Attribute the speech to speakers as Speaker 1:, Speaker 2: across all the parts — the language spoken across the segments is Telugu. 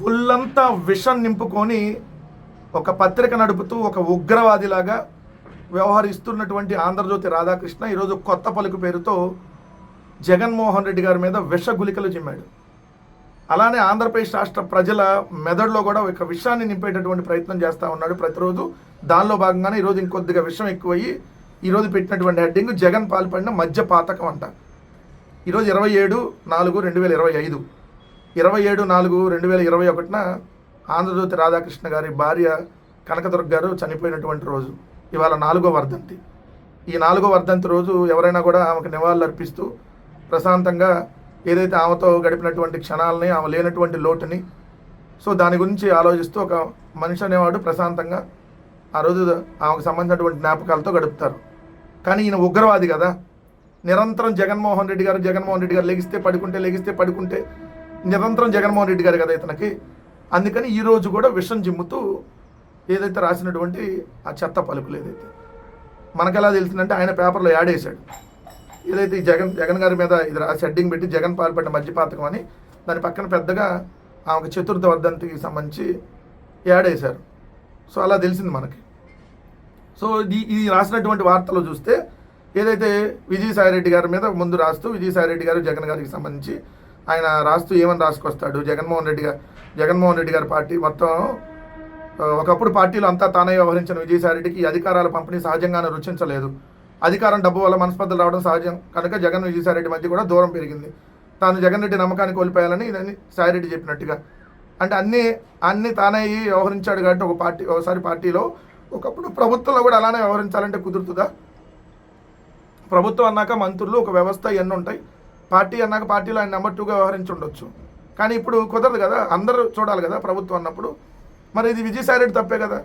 Speaker 1: ఒళ్ళంతా విషం నింపుకొని ఒక పత్రిక నడుపుతూ ఒక ఉగ్రవాదిలాగా వ్యవహరిస్తున్నటువంటి ఆంధ్రజ్యోతి రాధాకృష్ణ ఈరోజు కొత్త పలుకు పేరుతో జగన్మోహన్ రెడ్డి గారి మీద విష గులికలు చిమ్మాడు. అలానే ఆంధ్రప్రదేశ్ రాష్ట్ర ప్రజల మెదడులో కూడా ఒక విషయాన్ని నింపేటటువంటి ప్రయత్నం చేస్తూ ఉన్నాడు ప్రతిరోజు. దానిలో భాగంగానే ఈరోజు ఇంకొద్దిగా విషం ఎక్కువయ్యి ఈరోజు పెట్టినటువంటి హెడ్డింగ్ జగన్ పాల్పడిన మధ్య పాతకం అంట. ఈరోజు ఇరవై ఏడు నాలుగు రెండు వేల ఇరవై ఐదు. ఇరవై ఏడు నాలుగు రెండు వేల ఇరవై ఒకటిన ఆంధ్రజ్యోతి రాధాకృష్ణ గారి భార్య కనకదుర్గ గారు చనిపోయినటువంటి రోజు ఇవాళ నాలుగో వర్ధంతి. ఈ నాలుగో వర్ధంతి రోజు ఎవరైనా కూడా ఆమెకు నివాళులు అర్పిస్తూ ప్రశాంతంగా ఏదైతే ఆమెతో గడిపినటువంటి క్షణాలని ఆమె లేనటువంటి లోటుని సో దాని గురించి ఆలోచిస్తూ ఒక మనిషి అనేవాడు ప్రశాంతంగా ఆ రోజు ఆమెకు సంబంధించినటువంటి జ్ఞాపకాలతో గడుపుతారు. కానీ ఈయన ఉగ్రవాది కదా. నిరంతరం జగన్మోహన్ రెడ్డి గారు జగన్మోహన్ రెడ్డి గారు లెగిస్తే పడుకుంటే లెగిస్తే పడుకుంటే నిరంతరం జగన్మోహన్ రెడ్డి గారు కదా ఇతనికి. అందుకని ఈరోజు కూడా విషం చిమ్ముతూ ఏదైతే రాసినటువంటి ఆ చెత్త పలుకులు ఏదైతే మనకు ఎలా తెలిసిందంటే ఆయన పేపర్లో యాడ్ వేశాడు ఏదైతే ఈ జగన్ జగన్ గారి మీద ఇది షెడ్డింగ్ పెట్టి జగన్ పాల్పడ్డ మధ్యపాతకం అని దాని పక్కన పెద్దగా ఆమెకు చతుర్థ వర్ధంతికి సంబంధించి యాడ్ వేశారు సో అలా తెలిసింది మనకి. సో ఇది ఇది రాసినటువంటి వార్తలు చూస్తే ఏదైతే విజయసాయిరెడ్డి గారి మీద ముందు రాస్తూ విజయసాయిరెడ్డి గారు జగన్ గారికి సంబంధించి ఆయన రాస్తూ ఏమని రాసుకొస్తాడు? జగన్మోహన్ రెడ్డి గారు జగన్మోహన్ రెడ్డి గారి పార్టీ మొత్తం ఒకప్పుడు పార్టీలో అంతా తానే వ్యవహరించిన విజయసాయిరెడ్డికి ఈ అధికారాల పంపిణీ సహజంగానే రుచించలేదు. అధికారం డబ్బు వల్ల మనస్పర్ధలు రావడం సహజం. కనుక జగన్ విజయసాయిరెడ్డి మధ్య కూడా దూరం పెరిగింది. తాను జగన్ రెడ్డి నమ్మకాన్ని కోల్పోయాలని ఇదని సాయిరెడ్డి చెప్పినట్టుగా. అంటే అన్నీ అన్నీ తానే వ్యవహరించాడు కాబట్టి ఒక పార్టీ ఒకసారి పార్టీలో ఒకప్పుడు ప్రభుత్వంలో కూడా అలానే వ్యవహరించాలంటే కుదురుతుందా? ప్రభుత్వం అన్నాక మంత్రులు ఒక వ్యవస్థ ఇవన్నీ ఉంటాయి? పార్టీ అన్నాక పార్టీలో ఆయన నెంబర్ టూగా వ్యవహరించుండొచ్చు. కానీ ఇప్పుడు కుదరదు కదా? అందరూ చూడాలి కదా ప్రభుత్వం అన్నప్పుడు? మరి ఇది విజయసాయిరెడ్డి తప్పే కదా?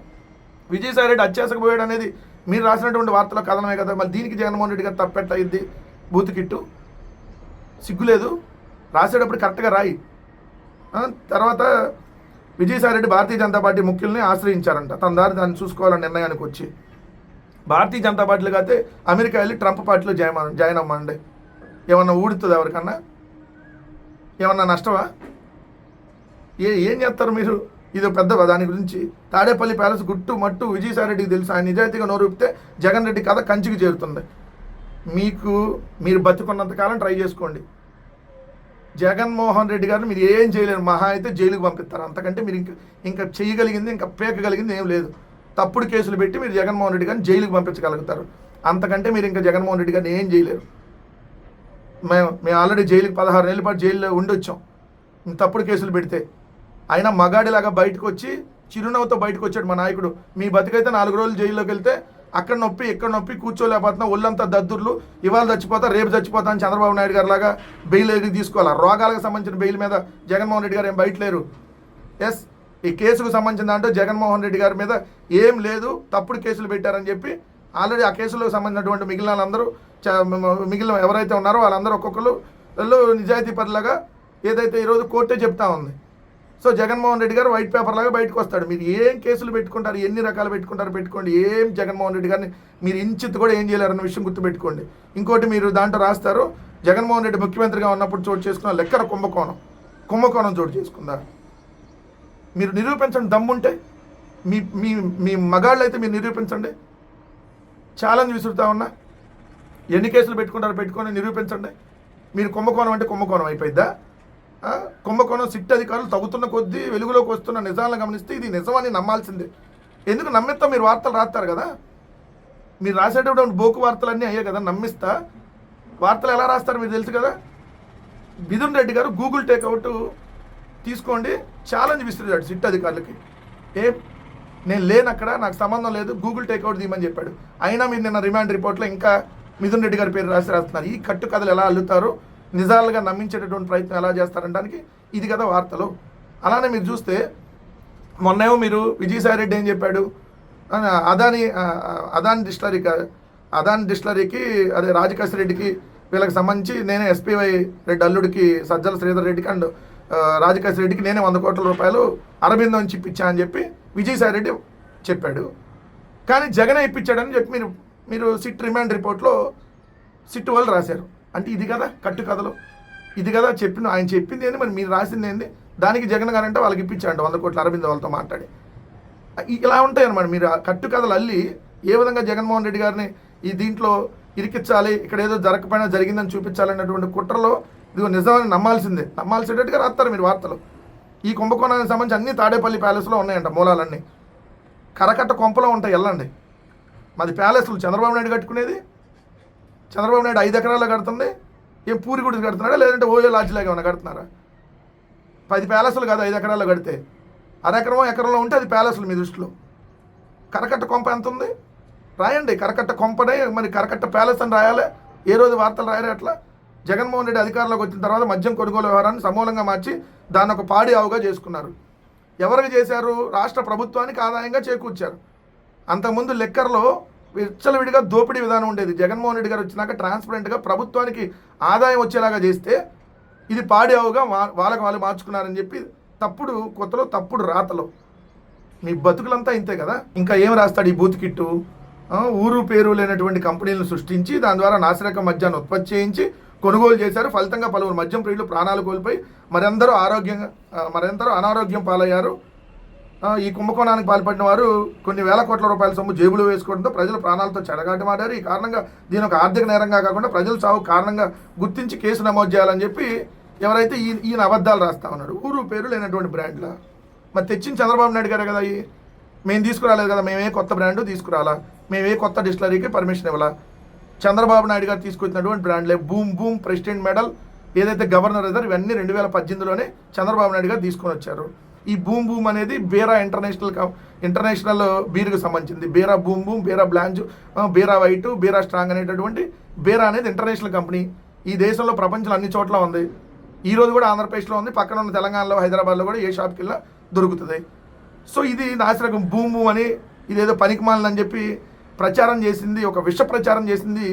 Speaker 1: విజయసాయిరెడ్డి అత్యాసకు పోయాడు అనేది మీరు రాసినటువంటి వార్తల కథనమే కదా? మరి దీనికి జగన్మోహన్ రెడ్డి గారు తప్పెట్ట బూత్ కిట్టు? సిగ్గులేదు? రాసేటప్పుడు కరెక్ట్గా రాయి. ఆ, తర్వాత విజయసాయిరెడ్డి భారతీయ జనతా పార్టీ ముఖ్యుల్ని ఆశ్రయించారంట. తన దారి దాన్ని చూసుకోవాలని నిర్ణయానికి వచ్చి. భారతీయ జనతా పార్టీలో అయితే అమెరికా వెళ్ళి ట్రంప్ పార్టీలో జాయిన్ జాయిన్ అవ్వండి ఏమన్నా ఊడుతుంది ఎవరికన్నా? ఏమన్నా నష్టమా? ఏ ఏం చేస్తారు మీరు? ఇది పెద్ద దాని గురించి? తాడేపల్లి ప్యాలెస్ గుట్టు మట్టు విజయసాయిరెడ్డికి తెలుసు. ఆయన నిజాయితీగా నోరూపితే జగన్ రెడ్డి కథ కంచికి చేరుతుంది. మీకు మీరు బతుకున్నంతకాలం ట్రై చేసుకోండి. జగన్మోహన్ రెడ్డి గారిని మీరు ఏం చేయలేరు. మహా అయితే జైలుకి పంపిస్తారు. అంతకంటే మీరు ఇంకా ఇంకా చేయగలిగింది ఇంకా పేకగలిగింది ఏం లేదు. తప్పుడు కేసులు పెట్టి మీరు జగన్మోహన్ రెడ్డి గారిని జైలుకి పంపించగలుగుతారు. అంతకంటే మీరు ఇంకా జగన్మోహన్ రెడ్డి గారిని ఏం చేయలేరు. మేము మేము ఆల్రెడీ జైలుకి పదహారు నెలల పాటు జైల్లో ఉండొచ్చాం. తప్పుడు కేసులు పెడితే. అయినా మగాడిలాగా బయటకు వచ్చి చిరునవ్వుతో బయటకు వచ్చాడు మా నాయకుడు. మీ బతికైతే నాలుగు రోజులు జైల్లోకి వెళ్తే అక్కడ నొప్పి ఇక్కడ నొప్పి కూర్చోలేకపోతున్నా ఒళ్ళంతా దద్దుర్లు ఇవాళ చచ్చిపోతా రేపు చచ్చిపోతా అని చంద్రబాబు నాయుడు గారు లాగా బెయిల్ ఎగిరి తీసుకోవాలా? రోగాలకు సంబంధించిన బెయిల్ మీద జగన్మోహన్ రెడ్డి గారు ఏం బయట లేరు? ఎస్ ఈ కేసుకు సంబంధించిన దాంట్లో జగన్మోహన్ రెడ్డి గారి మీద ఏం లేదు తప్పుడు కేసులు పెట్టారని చెప్పి ఆల్రెడీ ఆ కేసులకు సంబంధించినటువంటి మిగిలిన వాళ్ళందరూ మిగిలిన ఎవరైతే ఉన్నారో వాళ్ళందరూ ఒక్కొక్కరు నిజాయితీ పరులాగా ఏదైతే ఈరోజు కోర్టే చెప్తా ఉంది. సో జగన్మోహన్ రెడ్డి గారు వైట్ పేపర్ లాగా బయటకు వస్తాడు. మీరు ఏం కేసులు పెట్టుకుంటారు ఎన్ని రకాలు పెట్టుకుంటారు పెట్టుకోండి ఏం జగన్మోహన్ రెడ్డి గారిని మీరు ఇంచిత్ కూడా ఏం చేయలేరన్న విషయం గుర్తుపెట్టుకోండి. ఇంకోటి మీరు దాంట్లో రాస్తారు జగన్మోహన్ రెడ్డి ముఖ్యమంత్రిగా ఉన్నప్పుడు చోటు చేసుకున్న లెక్కర కుంభకోణం. కుంభకోణం చోటు చేసుకుందా? మీరు నిరూపించండి దమ్ముంటే. మీ మీ మీ మగాళ్ళు అయితే మీరు నిరూపించండి. ఛాలెంజ్ విసురుతా ఉన్నా. ఎన్ని కేసులు పెట్టుకుంటారు పెట్టుకొని నిరూపించండి. మీరు కుంభకోణం అంటే కుంభకోణం అయిపోయిద్దా? కుంభకోణం సిట్ అధికారులు తగ్గుతున్న కొద్దీ వెలుగులోకి వస్తున్న నిజాలను గమనిస్తే ఇది నిజమని నమ్మాల్సిందే. ఎందుకు నమ్మిస్తా? మీరు వార్తలు రాస్తారు కదా. మీరు రాసేటటువంటి బోకు వార్తలన్నీ అయ్యాయి కదా నమ్మిస్తా. వార్తలు ఎలా రాస్తారు మీరు తెలుసు కదా? మిథున్ రెడ్డి గారు గూగుల్ టేక్అవుట్ తీసుకోండి. ఛాలెంజ్ విసిరాడు సిట్ అధికారులకి. ఏ? నేను లేను అక్కడ నాకు సంబంధం లేదు గూగుల్ టేక్అవుట్ తీయమని చెప్పాడు. అయినా మీరు నిన్న రిమాండ్ రిపోర్ట్లో ఇంకా మిథున్ రెడ్డి గారి పేరు రాసి రాస్తున్నారు. ఈ కట్టు కథలు ఎలా అల్లుతారు నిజాలుగా నమ్మించేటటువంటి ప్రయత్నం ఎలా చేస్తారనడానికి ఇది కదా వార్తలు. అలానే మీరు చూస్తే మొన్నేమో మీరు విజయసాయిరెడ్డి ఏం చెప్పాడు? అదాని అదాని డిస్టలరీకి అదాని డిస్టలరీకి అదే రాజకేశ్వర రెడ్డికి వీళ్ళకి సంబంధించి నేనే ఎస్పీవై రెడ్డి అల్లుడికి సజ్జల శ్రీధర్ రెడ్డికి అండ్ రాజకేశ్వర రెడ్డికి నేనే వంద కోట్ల రూపాయలు అరబిందం నుంచి ఇప్పించా అని చెప్పి విజయసాయి రెడ్డి చెప్పాడు. కానీ జగనే ఇప్పించాడని చెప్పి మీరు మీరు సిట్ రిమాండ్ రిపోర్ట్లో సిట్ వాళ్ళు రాశారు. అంటే ఇది కదా కట్టు కథలు. ఇది కదా చెప్పిన ఆయన చెప్పింది ఏంది మరి మీరు రాసింది ఏంది? దానికి జగన్ గారు అంటే వాళ్ళకి ఇప్పించాడు వంద కోట్ల అరవింద్ వాళ్ళతో మాట్లాడి. ఇలా ఉంటాయి అనమాట మీరు ఆ కట్టు కథలు అల్లి ఏ విధంగా జగన్మోహన్ రెడ్డి గారిని ఈ దీంట్లో ఇరికించాలి ఇక్కడ ఏదో జరగకపోయినా జరిగిందని చూపించాలన్నటువంటి కుట్రలో ఇదిగో నిజమని నమ్మాల్సిందే. నమ్మాల్సినట్టుగా రాస్తారు మీరు వార్తలు. ఈ కుంభకోణానికి సంబంధించి అన్ని తాడేపల్లి ప్యాలెస్లో ఉన్నాయంట మూలాలన్నీ. కరకట్ట కొంపలో ఉంటాయి వెళ్ళండి మాది ప్యాలెస్లు చంద్రబాబు నాయుడు కట్టుకునేది. చంద్రబాబు నాయుడు ఐదు ఎకరాల్లో కడుతుంది. ఏం పూరి గుడి కడుతున్నాడా? లేదంటే ఓయో లాడ్జిలాగా ఏమైనా కడుతున్నారా? పది ప్యాలెస్లు కాదు ఐదు ఎకరాల్లో కడితే. అరెకరం ఎకరంలో ఉంటే అది ప్యాలెస్లు మీ దృష్టిలో. కరకట్ట కొంప ఎంత ఉంది రాయండి కరకట్ట కొంపనే మరి కరకట్ట ప్యాలెస్ అని రాయాలి. ఏ రోజు వార్తలు రాయరు అట్లా జగన్మోహన్ రెడ్డి అధికారంలోకి వచ్చిన తర్వాత మద్యం కొనుగోలు వ్యవహారాన్ని సమూలంగా మార్చి దాన్ని ఒక పాడి ఆవుగా చేసుకున్నారు. ఎవరికి చేశారు? రాష్ట్ర ప్రభుత్వానికి ఆదాయంగా చేకూర్చారు. అంతకుముందు లెక్కర్లో విచ్చలవిడిగా దోపిడీ విధానం ఉండేది. జగన్మోహన్ రెడ్డి గారు వచ్చినాక ట్రాన్స్పరెంట్గా ప్రభుత్వానికి ఆదాయం వచ్చేలాగా చేస్తే ఇది పాడి వా- వాళ్ళకి వాళ్ళు మార్చుకున్నారని చెప్పి తప్పుడు కొత్తలో తప్పుడు రాతలో. మీ బతుకులంతా ఇంతే కదా? ఇంకా ఏం రాస్తాడు ఈ బూత్ కిట్టు? ఊరు పేరు లేనటువంటి కంపెనీలను సృష్టించి దాని ద్వారా నాసిరకం మద్యాన్ని ఉత్పత్తి చేయించి కొనుగోలు చేశారు. ఫలితంగా పలువురు మద్యం ప్రియులు ప్రాణాలు కోల్పోయి మరెందరూ ఆరోగ్యంగా ఆ, మరెందరూ అనారోగ్యం పాలయ్యారు. ఈ కుంభకోణానికి పాల్పడిన వారు కొన్ని వేల కోట్ల రూపాయల సొమ్ము జేబులో వేసుకోవడంతో ప్రజలు ప్రాణాలతో చెడగాటమాడారు. ఈ కారణంగా దీని ఒక ఆర్థిక నేరంగా కాకుండా ప్రజల చావు కారణంగా గుర్తించి కేసు నమోదు చేయాలని చెప్పి ఎవరైతే ఈ ఈయన అబద్ధాలు రాస్తా ఉన్నాడు ఊరు పేరు లేనటువంటి బ్రాండ్లా మరి తెచ్చిన చంద్రబాబు నాయుడు గారే కదా ఈ. మేము తీసుకురాలేదు కదా మేమే కొత్త బ్రాండ్ తీసుకురాలా? మేమే కొత్త డిస్టిలరీకి పర్మిషన్ ఇవ్వాలా? చంద్రబాబు నాయుడు గారు తీసుకొచ్చినటువంటి బ్రాండ్లే బూమ్ బూమ్ ప్రెసిడెంట్ మెడల్ ఏదైతే గవర్నర్ రిజర్వ్ ఇవన్నీ రెండు వేల పద్దెనిమిదిలోనే చంద్రబాబు నాయుడు గారు తీసుకొని వచ్చారు. ఈ బూమ్ బూమ్ అనేది బేరా ఇంటర్నేషనల్ ఇంటర్నేషనల్ బీర్కి సంబంధించింది. Bira boom boom Bira blonde Bira white Bira strong అనేటటువంటి బేరా అనేది ఇంటర్నేషనల్ కంపెనీ. ఈ దేశంలో ప్రపంచంలో అన్ని చోట్ల ఉంది. ఈ రోజు కూడా ఆంధ్రప్రదేశ్లో ఉంది. పక్కన ఉన్న తెలంగాణలో హైదరాబాద్లో కూడా ఏ షాప్కి వెళ్ళినా దొరుకుతుంది. సో ఇది నాసిరకం బూమ్ బూమ్ అని ఇదేదో పనికిమాలని చెప్పి ప్రచారం చేసింది ఒక విష ప్రచారం చేసింది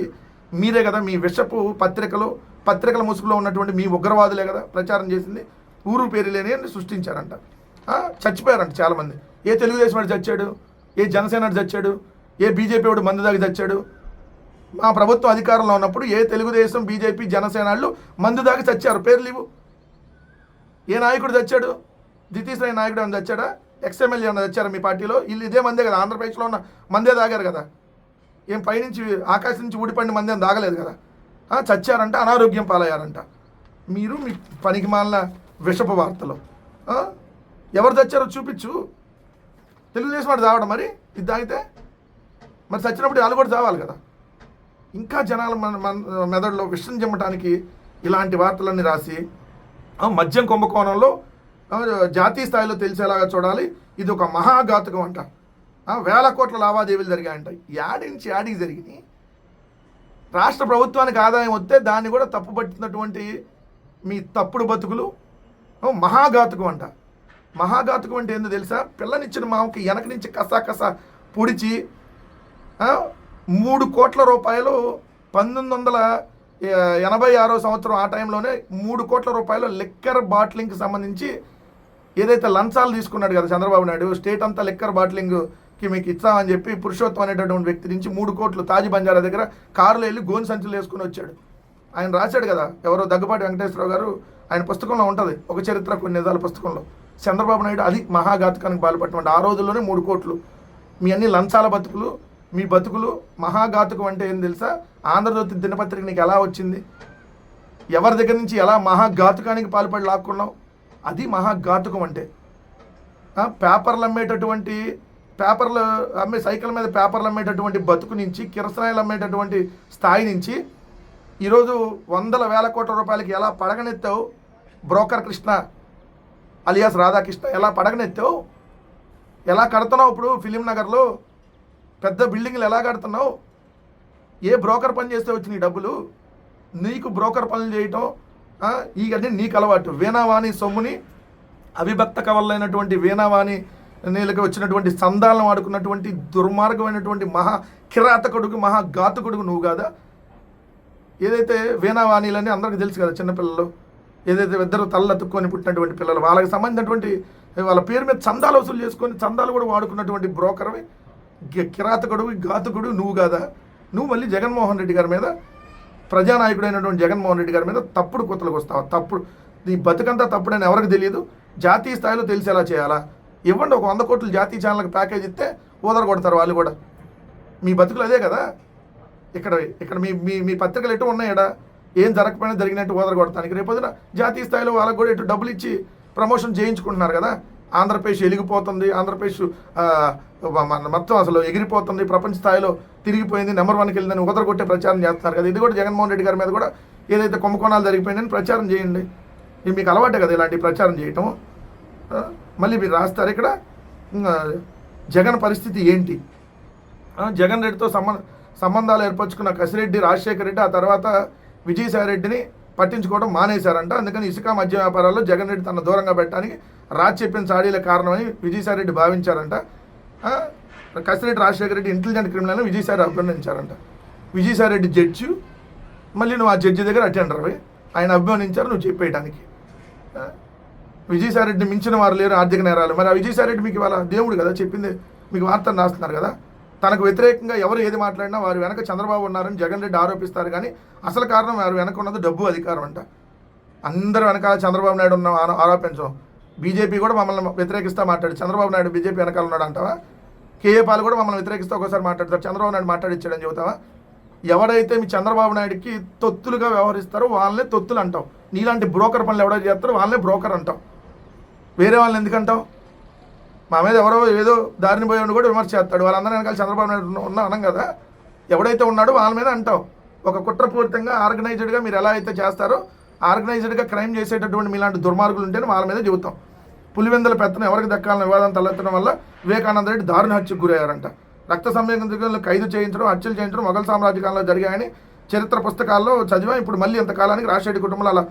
Speaker 1: మీరే కదా. మీ విషపు పత్రికలు పత్రికల ముసుగులో ఉన్నటువంటి మీ ఉగ్రవాదులే కదా ప్రచారం చేసింది. ఊరు పేరు లేని అని సృష్టించారంట. చచ్చిపోయారంట చాలామంది. ఏ తెలుగుదేశం వాడు చచ్చాడు? ఏ జనసేన చచ్చాడు? ఏ బీజేపీ వాడు మందు దాగి చచ్చాడు? మా ప్రభుత్వం అధికారంలో ఉన్నప్పుడు ఏ తెలుగుదేశం బీజేపీ జనసేన వాళ్ళు మందు దాగి చచ్చారు? పేర్లు ఇవ్వు. ఏ నాయకుడు చచ్చాడు? ద్వితీయ నాయకుడు ఏమైనా చచ్చాడా? ఎక్స్ఎమ్మెల్యే ఏమైనా చచ్చారా మీ పార్టీలో? వీళ్ళు ఇదే మందే కదా ఆంధ్రప్రదేశ్లో ఉన్న మందే తాగారు కదా. ఏం పైనుంచి ఆకాశం నుంచి ఊడిపడిన మంది తాగలేదు కదా. చచ్చారంట అనారోగ్యం పాలయ్యారంట. మీరు మీ పనికి మాలిన విషపు వార్తలు. ఎవరు తెచ్చారో చూపించు. తెలుగుదేశం వాడు తాగడం మరి? ఇది తాగితే? మరి చచ్చినప్పుడు వాళ్ళు కూడా తావాలి కదా. ఇంకా జనాల మన మన మెదడులో విషం చెమ్మటానికి ఇలాంటి వార్తలన్నీ రాసి మద్యం కుంభకోణంలో జాతీయ స్థాయిలో తెలిసేలాగా చూడాలి. ఇది ఒక మహాఘాతకం అంట. వేల కోట్ల లావాదేవీలు జరిగాయంట. యాడించి నుంచి యాడికి జరిగినాయి. రాష్ట్ర ప్రభుత్వానికి ఆదాయం వస్తే దాన్ని కూడా తప్పుపట్టినటువంటి మీ తప్పుడు బతుకులు మహాఘాతకం అంట. మహాఘాతుకం అంటే ఏందో తెలుసా? పిల్లనిచ్చిన మామకి వెనక నుంచి కసా కసా పొడిచి మూడు కోట్ల రూపాయలు పంతొమ్మిది వందల ఎనభై ఆరో సంవత్సరం ఆ టైంలోనే మూడు కోట్ల రూపాయలు లిక్కర్ బాటిలింగ్కి సంబంధించి ఏదైతే లంచాలు తీసుకున్నాడు కదా చంద్రబాబు నాయుడు స్టేట్ అంతా లిక్కర్ బాటిలింగ్కి మీకు ఇస్తామని చెప్పి పురుషోత్తం అనేటటువంటి వ్యక్తి నుంచి మూడు కోట్లు తాజి బంజారా దగ్గర కారులో వెళ్ళి గోను సంచులు వేసుకుని వచ్చాడు. ఆయన రాశాడు కదా ఎవరో దగ్గపాటి వెంకటేశ్వరరావు గారు ఆయన పుస్తకంలో ఉంటుంది ఒక చరిత్ర కొన్ని నిజాల పుస్తకంలో. చంద్రబాబు నాయుడు అది మహాఘాతకానికి పాల్పడినటువంటి ఆ రోజుల్లోనే మూడు కోట్లు. మీ అన్ని లంచాల బతుకులు మీ బతుకులు మహాఘాతకం అంటే ఏం తెలుసా? ఆంధ్రజ్యోతి దినపత్రిక నీకు ఎలా వచ్చింది? ఎవరి దగ్గర నుంచి ఎలా మహాఘాతకానికి పాల్పడి లాక్కున్నావు? అది మహాఘాతకం అంటే. పేపర్లు అమ్మేటటువంటి పేపర్లు అమ్మే సైకిల్ మీద పేపర్లు అమ్మేటటువంటి బతుకు నుంచి కిరసనాయిలు అమ్మేటటువంటి స్థాయి నుంచి ఈరోజు వందల వేల కోట్ల రూపాయలకి ఎలా పడగనెత్తావు బ్రోకర్ కృష్ణ? అలియాస్ రాధాకృష్ణ ఎలా పడగనెత్తావు? ఎలా కడుతున్నావు ఇప్పుడు ఫిలిం నగర్లో? పెద్ద బిల్డింగ్లు ఎలా కడుతున్నావు? ఏ బ్రోకర్ పని చేస్తే వచ్చిన డబ్బులు? నీకు బ్రోకర్ పనులు చేయటం ఈ అన్ని నీకు అలవాటు. వీణావాణి సొమ్ముని అవిభక్త కవలైనటువంటి వీణావాణి నీళ్ళకి వచ్చినటువంటి సందాలను వాడుకున్నటువంటి దుర్మార్గమైనటువంటి మహా కిరాతకుడుకు మహా ఘాతకుడుకు నువ్వు కాదా? ఏదైతే వీణావాణిలని అందరికీ తెలుసు కదా చిన్నపిల్లలు? ఏదైతే ఇద్దరు తల్లెత్తుక్కొని పుట్టినటువంటి పిల్లలు వాళ్ళకి సంబంధించినటువంటి వాళ్ళ పేరు మీద చందాలు వసూలు చేసుకొని చందాలు కూడా వాడుకున్నటువంటి బ్రోకర్వి కిరాతకుడు ఘాతకుడు నువ్వు కాదా? నువ్వు మళ్ళీ జగన్మోహన్ రెడ్డి గారి మీద ప్రజానాయకుడైనటువంటి జగన్మోహన్ రెడ్డి గారి మీద తప్పుడు కుతలకు వస్తావు? తప్పుడు నీ బతుకంతా తప్పుడని ఎవరికి తెలియదు? జాతీయ స్థాయిలో తెలిసేలా చేయాలా? ఇవ్వండి ఒక వంద కోట్లు జాతీయ ఛానల్కి ప్యాకేజ్ ఇస్తే ఊదర కొడతారు వాళ్ళు కూడా. మీ బతుకులు అదే కదా? ఇక్కడ ఇక్కడ మీ మీ మీ పత్రికలు ఎటు ఉన్నాయడా? ఏం జరగకపోయినా జరిగినట్టు ఊదర కొడతానికి రేపొద్దున జాతీయ స్థాయిలో వాళ్ళకు కూడా ఇటు డబ్బులు ఇచ్చి ప్రమోషన్ చేయించుకుంటున్నారు కదా. ఆంధ్రప్రదేశ్ వెలిగిపోతుంది ఆంధ్రప్రదేశ్ మన మొత్తం అసలు ఎగిరిపోతుంది. ప్రపంచ స్థాయిలో తిరిగిపోయింది నెంబర్ వన్కి వెళ్ళిందని ఉదరగొట్టే ప్రచారం చేస్తున్నారు కదా. ఇది కూడా జగన్మోహన్ రెడ్డి గారి మీద కూడా ఏదైతే కుంభకోణాలు జరిగిపోయిందని ప్రచారం చేయండి. ఇది మీకు అలవాటే కదా ఇలాంటి ప్రచారం చేయటం మళ్ళీ మీరు రాస్తారు ఇక్కడ. జగన్ పరిస్థితి ఏంటి? జగన్ రెడ్డితో సంబంధ సంబంధాలు ఏర్పరచుకున్న కసిరెడ్డి రాజశేఖర రెడ్డి ఆ తర్వాత విజయసాయి రెడ్డిని పట్టించుకోవడం మానేశారంట. అందుకని ఇసుక మద్య వ్యాపారాల్లో జగన్ రెడ్డి తన దూరంగా పెట్టడానికి రాజ్ చెప్పిన చాడీల కారణమని విజయసాయి రెడ్డి భావించారంట కసిరెడ్డి రాజశేఖర రెడ్డి ఇంటెలిజెంట్ క్రిమినల్ విజయసాయి అభినందించారంట విజయసాయి రెడ్డి జడ్జి మళ్ళీ నువ్వు ఆ జడ్జి దగ్గర అటెండర్ అవి ఆయన అభిమానించారు నువ్వు చెప్పేయడానికి ఆ, విజయసాయి మించిన వారు లేరు ఆర్థిక నేరాలు. మరి ఆ విజయసాయి రెడ్డి మీకు ఇవాళ దేవుడు కదా చెప్పింది మీకు వార్తను రాస్తున్నారు కదా. తనకు వ్యతిరేకంగా ఎవరు ఏది మాట్లాడినా వారి వెనక చంద్రబాబు ఉన్నారని జగన్ రెడ్డి ఆరోపిస్తారు కానీ అసలు కారణం వారి వెనక ఉన్నది డబ్బు అధికారం అంట. అందరూ వెనకాల చంద్రబాబు నాయుడు ఉన్న ఆరోపించడం బీజేపీ కూడా మమ్మల్ని వ్యతిరేకిస్తా మాట్లాడు. చంద్రబాబు నాయుడు బీజేపీ వెనకాల ఉన్నాడు అంటావా? కేఏ పాల్ కూడా మమ్మల్ని వ్యతిరేకిస్తే ఒకసారి మాట్లాడతారు. చంద్రబాబు నాయుడు మాట్లాడిచ్చాడని చెబుతావా? ఎవరైతే మీ చంద్రబాబు నాయుడుకి తొత్తులుగా వ్యవహరిస్తారో వాళ్ళనే తొత్తులు అంటావు. నీలాంటి బ్రోకర్ పనులు ఎవరైతే చేస్తారో వాళ్ళనే బ్రోకర్ అంటాం వేరే వాళ్ళని ఎందుకంటావు మా మీద ఎవరో ఏదో దారిని పోయి కూడా విమర్శ చేస్తాడు. వాళ్ళందరూ వెనకాల చంద్రబాబు నాయుడు ఉన్న- అనం కదా. ఎవడైతే ఉన్నాడో వాళ్ళ మీద అంటాం ఒక కుట్రపూరితంగా ఆర్గనైజ్డ్గా మీరు ఎలా అయితే చేస్తారో ఆర్గనైజ్డ్గా క్రైమ్ చేసేటటువంటి మీలాంటి దుర్మార్గులు ఉంటేనే వాళ్ళ మీద చెబుతాం పులివెందుల పెత్తనం ఎవరికి దక్కాలని వివాదం తలెత్తడం వల్ల వివేకానంద రెడ్డి దారుణ హత్యకు గురయ్యారంట. రక్త సంబంధికులను ఖైదు చేయించడం హత్యలు చేయించడం మొఘల్ సామ్రాజ్య కాలంలో జరిగాయని చరిత్ర పుస్తకాల్లో చదివా. ఇప్పుడు మళ్ళీ ఇంతకాలానికి రాజశేఖర కుటుంబంలో అలా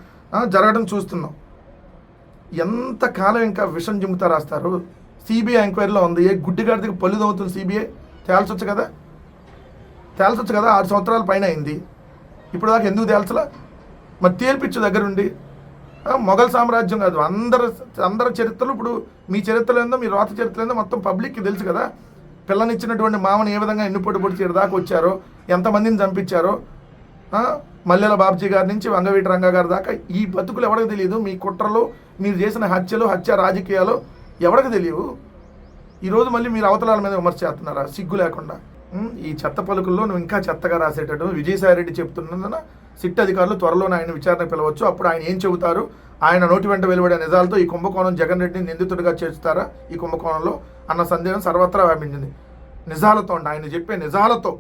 Speaker 1: జరగడం చూస్తున్నాం. ఎంత కాలం ఇంకా విషం జిమ్ముతా రాస్తారు? సిబిఐ ఎంక్వైరీలో ఉంది. ఏ గుడ్డిగాడికి పళ్ళు అవుతుంది సిబిఐ? తేల్చొచ్చు కదా? తేల్చొచ్చు కదా? ఆరు సంవత్సరాల పైన అయింది. ఇప్పుడు దాకా ఎందుకు తేల్చలా? మరి తేల్పిచ్చు దగ్గరుండి. మొఘల్ సామ్రాజ్యం కాదు. అందరు అందరి చరిత్రలు ఇప్పుడు మీ చరిత్రలు ఏందో మీ రాత చరిత్ర ఏందో మొత్తం పబ్లిక్కి తెలుసు కదా. పిల్లనిచ్చినటువంటి మామని ఏ విధంగా ఎన్ని పొడి పొడి దాకా వచ్చారో ఎంతమందిని చంపించారో మల్లెల బాబ్జీ గారి నుంచి వంగవీటి రంగా గారి దాకా ఈ బతుకులు ఎవరికి తెలియదు మీ కుట్రలు మీరు చేసిన హత్యలు హత్య రాజకీయాలు ఎవరికి తెలియవు. ఈరోజు మళ్ళీ మీరు అవతలాల మీద విమర్శ చేస్తున్నారా? సిగ్గు లేకుండా. ఈ చెత్త పలుకుల్లో నువ్వు ఇంకా చెత్తగా రాసేటట్టు విజయసాయి రెడ్డి చెప్తున్నందున సిట్ అధికారులు త్వరలో ఆయన విచారణ పిలవచ్చు. అప్పుడు ఆయన ఏం చెబుతారు? ఆయన నోటి వెంట వెలువడే నిజాలతో ఈ కుంభకోణం జగన్ రెడ్డిని నిందితుడిగా చేర్చుతారా ఈ కుంభకోణంలో అన్న సందేహం సర్వత్రా వ్యాపించింది. నిజాలతో అండి ఆయన చెప్పే నిజాలతో.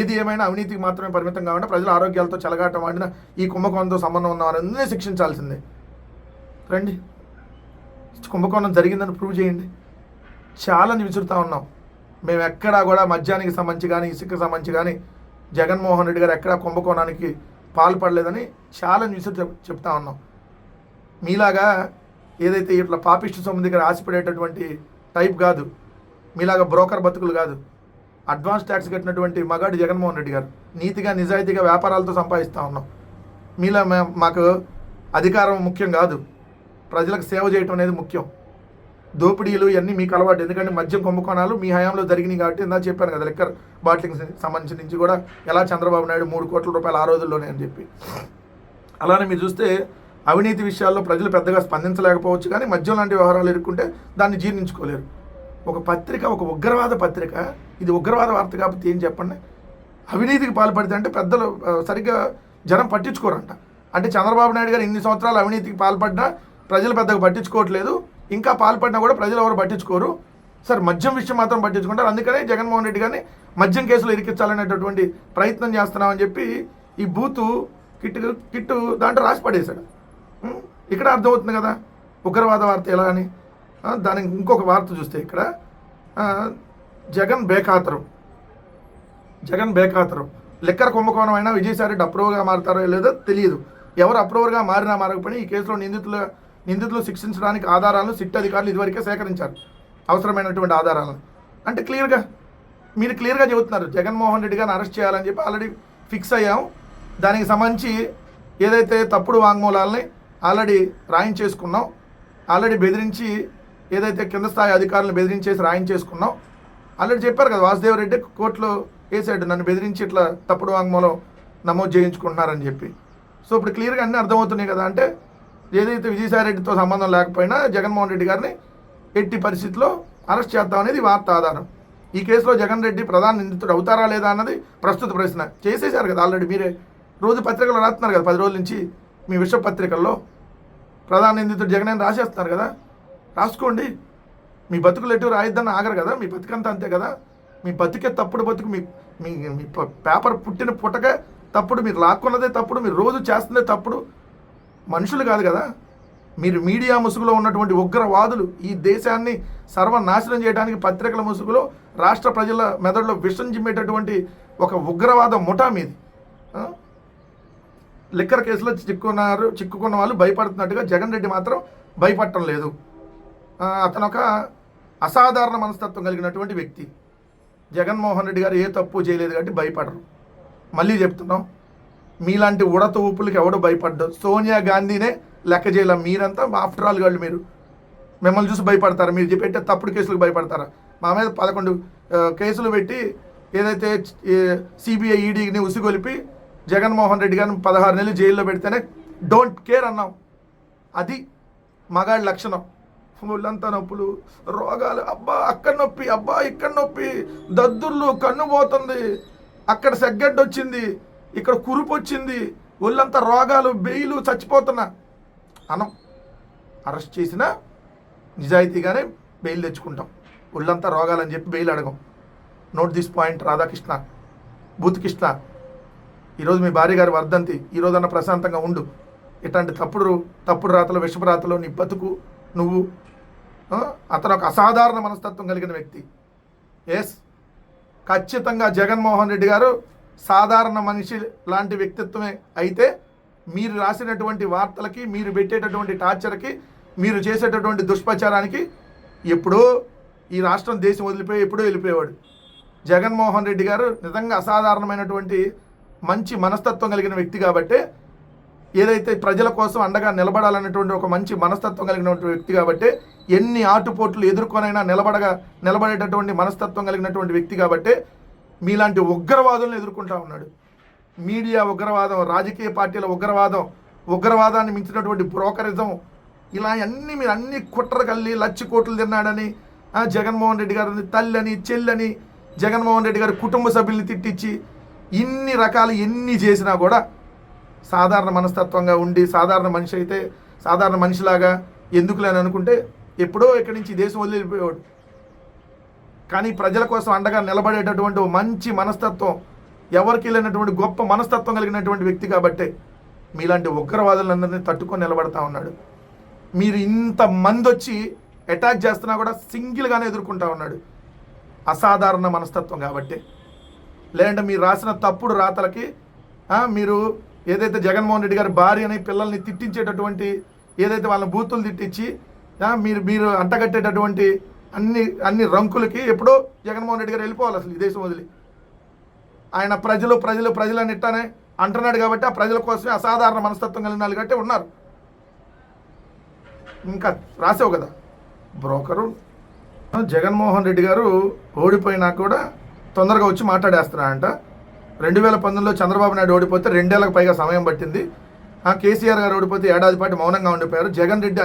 Speaker 1: ఏది ఏమైనా అవినీతికి మాత్రమే పరిమితం కాకుండా ప్రజల ఆరోగ్యాలతో చెలగాటం ఆడిన ఈ కుంభకోణంతో సంబంధం ఉన్న వారందరినీ శిక్షించాల్సిందే. రండి. కుంభకోణం జరిగిందని ప్రూవ్ చేయండి. చాలా విసురుతూ ఉన్నాం. మేము ఎక్కడా కూడా మద్యానికి సంబంధించి కానీ ఇసుక సంబంధించి కానీ జగన్మోహన్ రెడ్డి గారు ఎక్కడా కుంభకోణానికి పాల్పడలేదని చాలా విసురు చెప్ చెప్తా ఉన్నాం. మీలాగా ఏదైతే ఇట్లా పాపిష్టి సొమ్ము దగ్గర ఆశపడేటటువంటి టైప్ కాదు మీలాగా బ్రోకర్ బతుకులు కాదు అడ్వాన్స్ ట్యాక్స్ కట్టినటువంటి మగాడు జగన్మోహన్ రెడ్డి గారు నీతిగా నిజాయితీగా వ్యాపారాలతో సంపాదిస్తూ ఉన్నాం. మీలా మాకు అధికారం ముఖ్యం కాదు. ప్రజలకు సేవ చేయటం అనేది ముఖ్యం. దోపిడీలు ఇవన్నీ మీకు అలవాటు. ఎందుకంటే మద్యం కుంభకోణాలు మీ హయాంలో జరిగినాయి కాబట్టి ఇందా చెప్పాను కదా లెక్కర్ బాటిలింగ్ సంబంధించి నుంచి కూడా ఎలా చంద్రబాబు నాయుడు మూడు కోట్ల రూపాయలు ఆ రోజుల్లోనే అని చెప్పి. అలానే మీరు చూస్తే అవినీతి విషయాల్లో ప్రజలు పెద్దగా స్పందించలేకపోవచ్చు కానీ మద్యం లాంటి వ్యవహారాలు ఎదుర్కొంటే దాన్ని జీర్ణించుకోలేరు. ఒక పత్రిక ఒక ఉగ్రవాద పత్రిక ఇది ఉగ్రవాద వార్త కాబట్టి ఏం చెప్పండి? అవినీతికి పాల్పడితే అంటే పెద్దలు సరిగ్గా జనం పట్టించుకోరంట. అంటే చంద్రబాబు నాయుడు గారు ఇన్ని సంవత్సరాలు అవినీతికి పాల్పడ్డా ప్రజలు పెద్దగా పట్టించుకోవట్లేదు. ఇంకా పాల్పడినా కూడా ప్రజలు ఎవరు పట్టించుకోరు. సార్ మద్యం విషయం మాత్రం పట్టించుకుంటారు. అందుకనే జగన్మోహన్ రెడ్డి గారిని మద్యం కేసులో ఇరికించాలనేటటువంటి ప్రయత్నం చేస్తున్నామని చెప్పి ఈ బూతు కిట్టు కిట్టు దాంట్లో రాసి పడేశాడు. ఇక్కడ అర్థమవుతుంది కదా. ఉగ్రవాద వార్త ఎలా అని? దానికి ఇంకొక వార్త చూస్తే ఇక్కడ. జగన్ బేఖాతరం. జగన్ బేఖాతరం. లెక్కర్ కుంభకోణం అయినా విజయసాయిరెడ్డి అప్రూవర్గా మారుతారో లేదో తెలియదు. ఎవరు అప్రూవర్గా మారినా మారకపోయినా ఈ కేసులో నిందితుల నిందితులు శిక్షించడానికి ఆధారాలను సిట్ అధికారులు ఇదివరకే సేకరించారు. అవసరమైనటువంటి ఆధారాలను. అంటే క్లియర్గా మీరు క్లియర్గా చెబుతున్నారు జగన్మోహన్ రెడ్డి గారిని అరెస్ట్ చేయాలని చెప్పి ఆల్రెడీ ఫిక్స్ అయ్యాము. దానికి సంబంధించి ఏదైతే తప్పుడు వాంగ్మూలాలని ఆల్రెడీ రాయించేసుకున్నాం ఆల్రెడీ బెదిరించి ఏదైతే కింద స్థాయి అధికారులను బెదిరించేసి రాయించేసుకున్నాం. ఆల్రెడీ చెప్పారు కదా వాసుదేవ్ రెడ్డి కోర్టులో వేసాడు నన్ను బెదిరించి ఇట్లా తప్పుడు వాంగ్మూలం నమోదు చేయించుకుంటున్నారని చెప్పి. సో ఇప్పుడు క్లియర్గా అన్నీ అర్థమవుతున్నాయి కదా అంటే ఏదైతే విజయసాయి రెడ్డితో సంబంధం లేకపోయినా జగన్మోహన్ రెడ్డి గారిని ఎట్టి పరిస్థితిలో అరెస్ట్ చేద్దాం అనేది వార్త ఆధారం. ఈ కేసులో జగన్ రెడ్డి ప్రధాన నిందితుడు అవుతారా లేదా అన్నది ప్రస్తుత ప్రశ్న. చేసేశారు కదా ఆల్రెడీ మీరే. రోజు పత్రికలు రాస్తున్నారు కదా పది రోజుల నుంచి మీ విశ్వ పత్రికల్లో. ప్రధాన నిందితుడు జగన్ అని రాసేస్తున్నారు కదా. రాసుకోండి. మీ బతుకులు ఎటు రాయిద్దని ఆగరు కదా మీ బతుకంతా అంతే కదా. మీ బతికే తప్పుడు బతుకు మీ మీ పేపర్ పుట్టిన పుటక తప్పుడు మీరు లాక్కున్నదే తప్పుడు మీరు రోజు చేస్తుందే తప్పుడు. మనుషులు కాదు కదా. మీరు మీడియా ముసుగులో ఉన్నటువంటి ఉగ్రవాదులు ఈ దేశాన్ని సర్వనాశనం చేయడానికి పత్రికల ముసుగులో రాష్ట్ర ప్రజల మెదడులో విషం చిమ్మేటటువంటి ఒక ఉగ్రవాద ముఠా మీది. లిక్కర్ కేసులో చిక్కుకున్నారు చిక్కుకున్న వాళ్ళు భయపడుతున్నట్టుగా జగన్ రెడ్డి మాత్రం భయపడటం లేదు. అతను ఒక అసాధారణ మనస్తత్వం కలిగినటువంటి వ్యక్తి. జగన్మోహన్ రెడ్డి గారు ఏ తప్పు చేయలేదు కాబట్టి భయపడరు. మళ్ళీ చెప్తున్నాం మీలాంటి ఉడత ఊపులకి ఎవడు భయపడ్డు సోనియా గాంధీనే లెక్క చేయలేం? మీరంతా ఆఫ్టర్ ఆల్ గాళ్ళు మీరు. మిమ్మల్ని చూసి భయపడతారా? మీరు చెప్పేట తప్పుడు కేసులకు భయపడతారా? మా మీద పదకొండు కేసులు పెట్టి ఏదైతే సిబిఐ ఈడీని ఉసిగొలిపి జగన్మోహన్ రెడ్డి గారిని పదహారు నెలలు జైల్లో పెడితేనే డోంట్ కేర్ అన్నాం. అది మగాడి లక్షణం. ఒళ్ళంతా నొప్పులు రోగాలు అబ్బా అక్కడ నొప్పి అబ్బా ఇక్కడ నొప్పి దద్దుర్లు కన్ను పోతుంది. అక్కడ సెగ్గడ్డు వచ్చింది ఇక్కడ కురుపు వచ్చింది. ఒళ్ళంతా రోగాలు బెయిలు చచ్చిపోతున్నా. అనం అరెస్ట్ చేసినా నిజాయితీగానే బెయిల్ తెచ్చుకుంటాం. ఒళ్ళంతా రోగాలని చెప్పి బెయిల్ అడగం. నోట్ దిస్ పాయింట్ రాధాకృష్ణ బూత్ కృష్ణ ఈరోజు మీ భార్య గారి వర్ధంతి ఈరోజన్న ప్రశాంతంగా ఉండు. ఇట్లాంటి తప్పుడు తప్పుడు రాతలు విషపరాతలు నీ బతుకు నువ్వు అతను ఒక అసాధారణ మనస్తత్వం కలిగిన వ్యక్తి. ఎస్ ఖచ్చితంగా జగన్మోహన్ రెడ్డి గారు సాధారణ మనిషి లాంటి వ్యక్తిత్వమే అయితే మీరు రాసినటువంటి వార్తలకి మీరు పెట్టేటటువంటి టార్చర్కి మీరు చేసేటటువంటి దుష్ప్రచారానికి ఎప్పుడో ఈ రాష్ట్రం దేశం వదిలిపోయి ఎప్పుడో వెళ్ళిపోయేవాడు. జగన్మోహన్ రెడ్డి గారు నిజంగా అసాధారణమైనటువంటి మంచి మనస్తత్వం కలిగిన వ్యక్తి కాబట్టి ఏదైతే ప్రజల కోసం అండగా నిలబడాలనేటువంటి ఒక మంచి మనస్తత్వం కలిగినటువంటి వ్యక్తి కాబట్టి ఎన్ని ఆటుపోట్లు ఎదుర్కొనైనా నిలబడగా నిలబడేటటువంటి మనస్తత్వం కలిగినటువంటి వ్యక్తి కాబట్టి మీలాంటి ఉగ్రవాదులను ఎదుర్కొంటా ఉన్నాడు. మీడియా ఉగ్రవాదం రాజకీయ పార్టీల ఉగ్రవాదం ఉగ్రవాదాన్ని మించినటువంటి బ్రోకరిజం ఇలా అన్ని మీరు అన్ని కుట్ర కల్లి లచ్చి కోట్లు తిన్నాడని జగన్మోహన్ రెడ్డి గారిని తల్లని చెల్లని జగన్మోహన్ రెడ్డి గారి కుటుంబ సభ్యుల్ని తిట్టించి ఇన్ని రకాలు ఎన్ని చేసినా కూడా సాధారణ మనస్తత్వంగా ఉండి సాధారణ మనిషి అయితే సాధారణ మనిషిలాగా ఎందుకులే అని అనుకుంటే ఎప్పుడో ఇక్కడి నుంచి దేశం వదిలిపోయేవాడు. కానీ ప్రజల కోసం అండగా నిలబడేటటువంటి మంచి మనస్తత్వం ఎవరికి లేనటువంటి గొప్ప మనస్తత్వం కలిగినటువంటి వ్యక్తి కాబట్టే మీలాంటి ఉగ్రవాదులందరినీ తట్టుకొని నిలబడతా ఉన్నాడు. మీరు ఇంత మంది వచ్చి అటాక్ చేస్తున్నా కూడా సింగిల్గానే ఎదుర్కొంటా ఉన్నాడు. అసాధారణ మనస్తత్వం కాబట్టి. లేదంటే మీరు రాసిన తప్పుడు రాతలకి మీరు ఏదైతే జగన్మోహన్ రెడ్డి గారి భార్య అని పిల్లల్ని తిట్టించేటటువంటి ఏదైతే వాళ్ళని బూతులు తిట్టించి మీరు మీరు అంటగట్టేటటువంటి అన్ని అన్ని రంకులకి ఎప్పుడో జగన్మోహన్ రెడ్డి గారు వెళ్ళిపోవాలి అసలు ఈ దేశం వదిలి. ఆయన ప్రజలు ప్రజలు ప్రజలని ఇట్టానే అంటున్నాడు కాబట్టి ఆ ప్రజల కోసమే అసాధారణ మనస్తత్వం కలిగిన వాళ్ళు కట్టే ఉన్నారు. ఇంకా రాసావు కదా? బ్రోకరు జగన్మోహన్ రెడ్డి గారు ఓడిపోయినా కూడా తొందరగా వచ్చి మాట్లాడేస్తున్నారంట రెండు వేల పంతొమ్మిదిలో చంద్రబాబు నాయుడు ఓడిపోతే రెండేళ్ళకు పైగా సమయం పట్టింది. ఆ కేసీఆర్ గారు ఓడిపోతే ఏడాది పాటు మౌనంగా ఉండిపోయారు. జగన్ రెడ్డి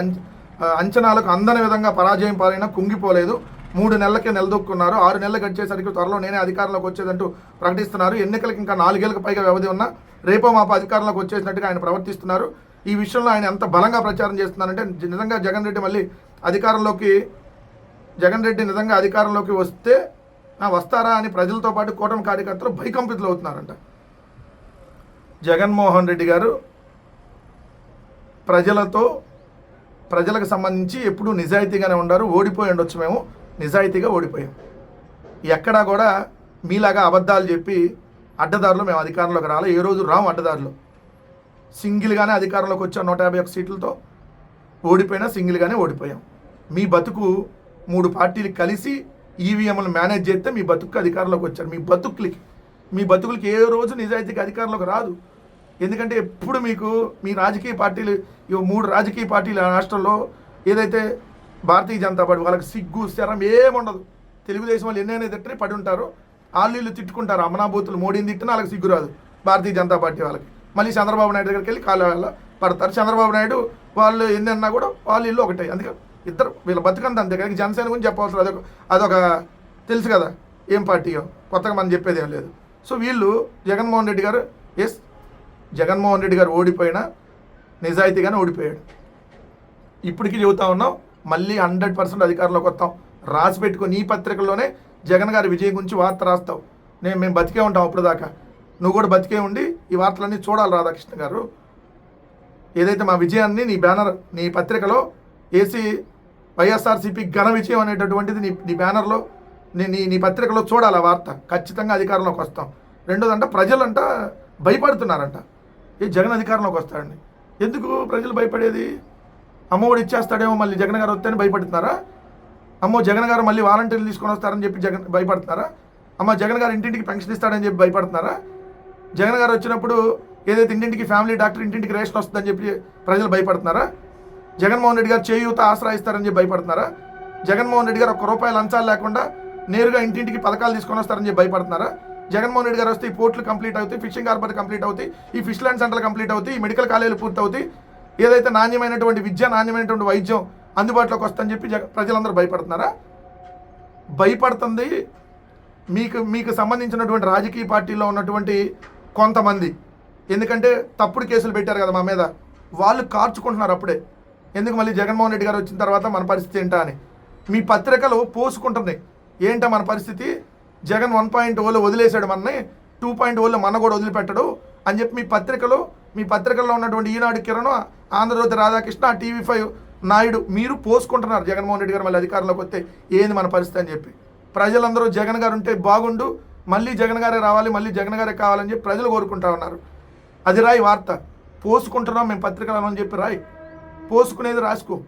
Speaker 1: అంచనాలకు అందని విధంగా పరాజయం పాలైన కుంగిపోలేదు. మూడు నెలలకే నిలదొక్కున్నారు. ఆరు నెలలు గడిచేసరికి త్వరలో నేనే అధికారంలోకి వచ్చేదంటూ ప్రకటిస్తున్నారు. ఎన్నికలకు ఇంకా నాలుగేళ్ళకు పైగా వ్యవధి ఉన్నా రేపో మాప అధికారంలోకి వచ్చేసినట్టుగా ఆయన ప్రవర్తిస్తున్నారు. ఈ విషయంలో ఆయన ఎంత బలంగా ప్రచారం చేస్తున్నారంటే నిజంగా జగన్ రెడ్డి మళ్ళీ అధికారంలోకి జగన్ రెడ్డి నిజంగా అధికారంలోకి వస్తే వస్తారా అని ప్రజలతో పాటు కూటమి కార్యకర్తలు భయకంపితులు అవుతున్నారంట. జగన్మోహన్ రెడ్డి గారు ప్రజలతో ప్రజలకు సంబంధించి ఎప్పుడూ నిజాయితీగానే ఉండారు ఓడిపోయి ఉండొచ్చు మేము. నిజాయితీగా ఓడిపోయాం. ఎక్కడా కూడా మీలాగా అబద్ధాలు చెప్పి అడ్డదారులు మేము అధికారంలోకి రాలే. ఏ రోజు రాము అడ్డదారులు. సింగిల్గానే అధికారంలోకి వచ్చాం నూట యాభై ఒక్క సీట్లతో. ఓడిపోయినా సింగిల్గానే ఓడిపోయాం. మీ బతుకు మూడు పార్టీలు కలిసి ఈవీఎంలు మేనేజ్ చేస్తే మీ బతుకు అధికారంలోకి వచ్చారు. మీ బతుకులకి మీ బతుకులకి ఏ రోజు నిజాయితీకి అధికారంలోకి రాదు. ఎందుకంటే ఎప్పుడు మీకు మీ రాజకీయ పార్టీలు ఈ మూడు రాజకీయ పార్టీలు రాష్ట్రంలో ఏదైతే భారతీయ జనతా పార్టీ వాళ్ళకి సిగ్గు శరం ఏముండదు. తెలుగుదేశం వాళ్ళు ఎన్నైనా తిట్టని పడి ఉంటారు. వాళ్ళు వీళ్ళు తిట్టుకుంటారు. అమనాభూతులు మోడీని తిట్టినా వాళ్ళకి సిగ్గు రాదు భారతీయ జనతా పార్టీ వాళ్ళకి. మళ్ళీ చంద్రబాబు నాయుడు దగ్గరికి వెళ్ళి కాళ్ళ పడతారు. చంద్రబాబు నాయుడు వాళ్ళు ఎన్ని అన్నా కూడా వాళ్ళు ఇల్లు ఒకటే. అందుకే ఇద్దరు వీళ్ళ బతుకంత అంతే. కానీ జనసేన గురించి చెప్పవసరం అదొక అదొక తెలుసు కదా ఏం పార్టీయో. కొత్తగా మనం చెప్పేది ఏం లేదు. సో వీళ్ళు జగన్మోహన్ రెడ్డి గారు ఎస్ జగన్మోహన్ రెడ్డి గారు ఓడిపోయినా నిజాయితీగానే ఓడిపోయాడు. ఇప్పటికీ చెబుతా ఉన్నాం మళ్ళీ హండ్రెడ్ పర్సెంట్ అధికారంలోకి వస్తాం. రాసి పెట్టుకొని ఈ పత్రికల్లోనే జగన్ గారి విజయం గురించి వార్త రాస్తావు. నేను మేము బతికే ఉంటాం అప్పుడు దాకా నువ్వు కూడా బతికే ఉండి ఈ వార్తలన్నీ చూడాలి రాధాకృష్ణ గారు. ఏదైతే మా విజయాన్ని నీ బ్యానర్ నీ పత్రికలో ఏసీ వైఎస్ఆర్సీపీ ఘన విజయం అనేటటువంటిది నీ నీ బ్యానర్లో నీ నీ నీ పత్రికలో చూడాలి ఆ వార్త. ఖచ్చితంగా అధికారంలోకి వస్తాం. రెండోదంట ప్రజలంట భయపడుతున్నారంట. ఏ జగన్ అధికారంలోకి వస్తాడండి. ఎందుకు ప్రజలు భయపడేది? అమ్మఒడి ఇచ్చేస్తాడేమో మళ్ళీ జగన్ గారు వస్తేనే భయపడుతున్నారా? అమ్మో జగన్ గారు మళ్ళీ వాలంటీర్లు తీసుకొని వస్తారని చెప్పి జగన్ భయపడుతున్నారా? అమ్మ జగన్ గారు ఇంటింటికి పెన్షన్ ఇస్తాడని చెప్పి భయపడుతున్నారా? జగన్ గారు వచ్చినప్పుడు ఏదైతే ఇంటింటికి ఫ్యామిలీ డాక్టర్ ఇంటింటికి రేషన్ వస్తుందని చెప్పి ప్రజలు భయపడుతున్నారా? జగన్మోహన్ రెడ్డి గారు చేయూత ఆశ్రయిస్తారని చెప్పి భయపడుతున్నారా? జగన్మోహన్ రెడ్డి గారు ఒక్క రూపాయి లంచాలు లేకుండా నేరుగా ఇంటింటికి పథకాలు తీసుకొని వస్తారని చెప్పి భయపడుతున్నారా? జగన్మోహన్ రెడ్డి గారు వస్తే ఈ పోర్టులు కంప్లీట్ అవుతాయి ఫిషింగ్ హార్బర్ కంప్లీట్ అవుతాయి ఈ ఫిష్ ల్యాండ్ సెంటర్లు కంప్లీట్ అవుతాయి ఈ మెడికల్ కాలేజీలు పూర్తి అవుతాయి ఏదైతే నాణ్యమైనటువంటి విద్య నాణ్యమైనటువంటి వైద్యం అందుబాటులోకి వస్తుందని చెప్పి ప్రజలందరూ భయపడుతున్నారా? భయపడుతుంది. మీకు మీకు సంబంధించినటువంటి రాజకీయ పార్టీలో ఉన్నటువంటి కొంతమంది. ఎందుకంటే తప్పుడు కేసులు పెట్టారు కదా మా మీద. వాళ్ళు కార్చుకుంటున్నారు అప్పుడే. ఎందుకు మళ్ళీ జగన్మోహన్ రెడ్డి గారు వచ్చిన తర్వాత మన పరిస్థితి ఏంటా అని. మీ పత్రికలు పోసుకుంటున్నాయి. ఏంటో మన పరిస్థితి? జగన్ వన్ పాయింట్ ఓలో వదిలేశాడు మనని టూ పాయింట్ ఓలో మన కూడా వదిలిపెట్టడు అని చెప్పి మీ పత్రికలో మీ పత్రికల్లో ఉన్నటువంటి ఈనాడు కిరణ్ ఆంధ్రజ్యోతి రాధాకృష్ణ టీవీ ఫైవ్ నాయుడు మీరు పోసుకుంటున్నారు జగన్మోహన్ రెడ్డి గారు మళ్ళీ అధికారంలోకి వస్తే ఏంది మన పరిస్థితి అని చెప్పి. ప్రజలందరూ జగన్ గారు ఉంటే బాగుండు మళ్ళీ జగన్ గారే రావాలి మళ్ళీ జగన్ గారే కావాలని చెప్పి ప్రజలు కోరుకుంటా ఉన్నారు. అది రాయి వార్త. పోసుకుంటున్నాం మేము పత్రికలను అని చెప్పి రాయి. పోసుకునేది రాసుకో.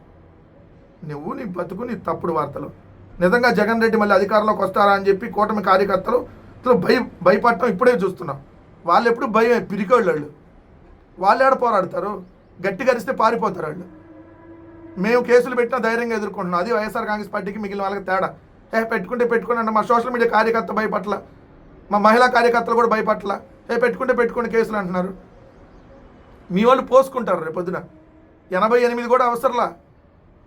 Speaker 1: నువ్వు నీ బతుకు నీ తప్పుడు వార్తలు. నిజంగా జగన్ రెడ్డి మళ్ళీ అధికారంలోకి వస్తారా అని చెప్పి కూటమి కార్యకర్తలు భయ భయపడటం ఇప్పుడే చూస్తున్నాం. వాళ్ళు ఎప్పుడు భయం పిరికోళ్ళు వాళ్ళు. వాళ్ళు ఏడ పోరాడతారు? గట్టి గరిస్తే పారిపోతారు వాళ్ళు. మేము కేసులు పెట్టినా ధైర్యంగా ఎదుర్కొంటున్నాం. అది వైఎస్ఆర్ కాంగ్రెస్ పార్టీకి మిగిలిన వాళ్ళకి తేడా. ఏ పెట్టుకుంటే పెట్టుకోండి అంటే మా సోషల్ మీడియా కార్యకర్త భయపట్ల. మా మహిళా కార్యకర్తలు కూడా భయపట్ల. ఏ పెట్టుకుంటే పెట్టుకోండి కేసులు అంటున్నారు. మీ వాళ్ళు పోసుకుంటారు రేపొద్దున. ఎనభై ఎనిమిది కూడా అవసరంలా.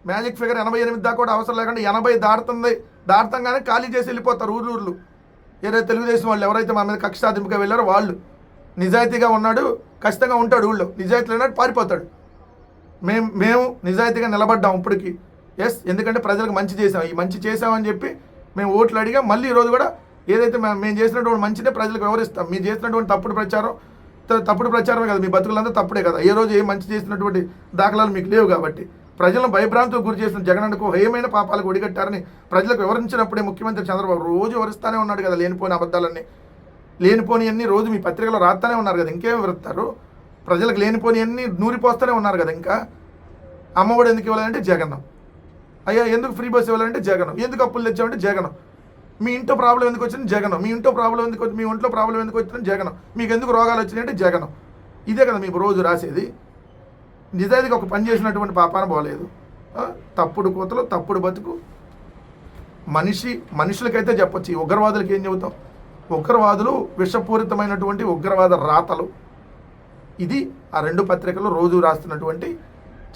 Speaker 1: మ్యాజిక్ ఫిగర్ ఎనభై ఎనిమిది దాకా కూడా అవసరం లేకుండా ఎనభై దాటుతుంది. దాటంగానే ఖాళీ చేసి వెళ్ళిపోతారు ఊర్లు ఏదైతే తెలుగుదేశం వాళ్ళు ఎవరైతే మా మీద కక్ష సాధింపుగా వెళ్ళారో వాళ్ళు. నిజాయితీగా ఉన్నాడు ఖచ్చితంగా ఉంటాడు ఊళ్ళో. నిజాయితీ లేనాడు పారిపోతాడు. మేము మేము నిజాయితీగా నిలబడ్డాం ఇప్పటికి. ఎస్ ఎందుకంటే ప్రజలకు మంచి చేసాం ఈ మంచి చేసామని చెప్పి మేము ఓట్లు అడిగాం. మళ్ళీ ఈరోజు కూడా ఏదైతే మేము చేసినటువంటి మంచినే ప్రజలకు వివరిస్తాం. మీరు చేసినటువంటి తప్పుడు ప్రచారం తప్పుడు ప్రచారమే కదా. మీ బతుకులంతా తప్పుడే కదా. ఏ రోజు ఏ మంచి చేసినటువంటి దాఖలాలు మీకు లేవు కాబట్టి. ప్రజలను భయభ్రాంతికి గురి చేసిన జగనన్నకు హేయమైన పాపాలకు ఒడిగట్టారని ప్రజలకు వివరించినప్పుడే ముఖ్యమంత్రి చంద్రబాబు రోజు వివరిస్తూనే ఉన్నాడు కదా లేనిపోని అబద్ధాలన్నీ. లేనిపోని అన్ని రోజు మీ పత్రికలో రాస్తానే ఉన్నారు కదా ఇంకేం వివరిస్తారు? ప్రజలకు లేనిపోని అన్ని నూరిపోస్తూనే ఉన్నారు కదా ఇంకా? అమ్మఒడి ఎందుకు ఇవ్వాలంటే జగన్. అయ్యా ఎందుకు ఫ్రీ బస్ ఇవ్వాలంటే జగన్. ఎందుకు అప్పులు తెచ్చామంటే జగన్. మీ ఇంట్లో ప్రాబ్లం ఎందుకు వచ్చింది? జగన్. మీ ఇంట్లో ప్రాబ్లం ఎందుకు మీ ఒంట్లో ప్రాబ్లం ఎందుకు వచ్చింది? జగన్. మీకు ఎందుకు రోగాలు వచ్చినాయంటే జగన్. ఇదే కదా మీకు రోజు రాసేది. నిజాయితీగా ఒక పని చేసినటువంటి పాపాన పోలేదు. తప్పుడు కోతలు తప్పుడు బతుకు. మనిషి మనుషులకైతే చెప్పొచ్చు ఉగ్రవాదులకి ఏం చెబుతాం? ఉగ్రవాదులు విషపూరితమైనటువంటి ఉగ్రవాద రాతలు. ఇది ఆ రెండు పత్రికలు రోజు రాస్తున్నటువంటి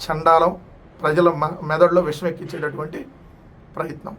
Speaker 1: చండాలం ప్రజల మ- మెదడులో విషం ఎక్కించేటటువంటి ప్రయత్నం.